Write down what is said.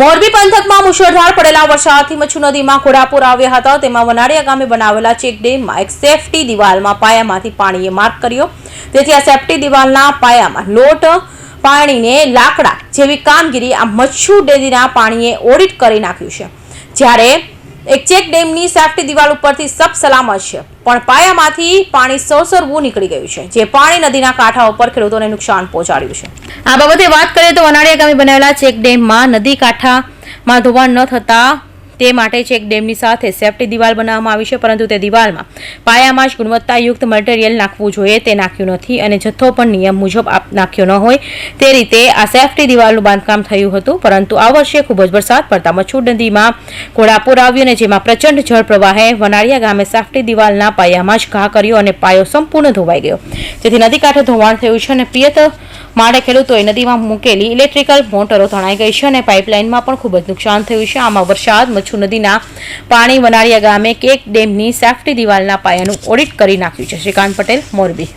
મોરબી પંથકમાં મુશળધાર પડેલા વરસાદથી મચ્છુ નદીમાં ઘોડાપુર આવ્યા હતા. તેમાં વનાડિયા ગામે બનાવેલા ચેક ડેમમાં એક સેફટી દિવાલમાં પાયામાંથી પાણીએ માર્ક કર્યો. તેથી આ સેફટી દિવાલના પાયામાં લોટ, પાણીને લાકડા જેવી કામગીરી આ મચ્છુ નદીના પાણીએ ઓડિટ કરી નાખ્યું છે. જ્યારે એક ચેક ડેમની સેફટી દિવાલ ઉપરથી સબ સલામત છે. પણ પાયામાંથી પાણી સરસરવું નીકળી ગયું છે, જે પાણી નદીના કાંઠા ઉપર ખેડૂતોને નુકસાન પહોંચાડ્યું છે. આ બાબતે વાત કરીએ તો વનાળિયા ગામે બનાવેલા ચેક ડેમમાં નદી કાંઠામાં ધોવાણ ન થતા તે માટે ચેક ડેમની સાથે સેફ્ટી દિવાલ બનાવવામાં આવી છે, પરંતુ તે દિવાલમાં પાયામાં ગુણવત્તાયુક્ત મટીરિયલ નાખવું જોઈએ તે નાખ્યું નથી અને જથ્થો પણ નિયમ મુજબ નાખ્યો ન હોય તે રીતે આ સેફ્ટી દિવાલનું બાંધકામ થયું હતું, પરંતુ આ વર્ષે ખૂબ જ વરસાદ પડતા મચ્છુર નદીમાં ઘોડાપુર આવ્યું અને જેમાં પ્રચંડ જળ પ્રવાહે વનાળિયા ગામે સેફ્ટી દિવાલના પાયામાં જ ઘા કર્યો અને પાયો સંપૂર્ણ ધોવાઈ ગયો. જેથી નદી કાંઠે ધોવાણ થયું છે અને પિયત માળે ખેડૂતોએ નદીમાં મૂકેલી ઇલેક્ટ્રિકલ મોટરો તણાઈ ગઈ છે અને પાઇપલાઇનમાં પણ ખૂબ જ નુકસાન થયું છે. આમાં વરસાદ મચ્છુ નદીના પાણી વનાળિયા ગામે કેક ડેમની સેફટી દિવાલના પાયાનું ઓડિટ કરી નાખ્યું છે. શ્રીકાંત પટેલ, મોરબી.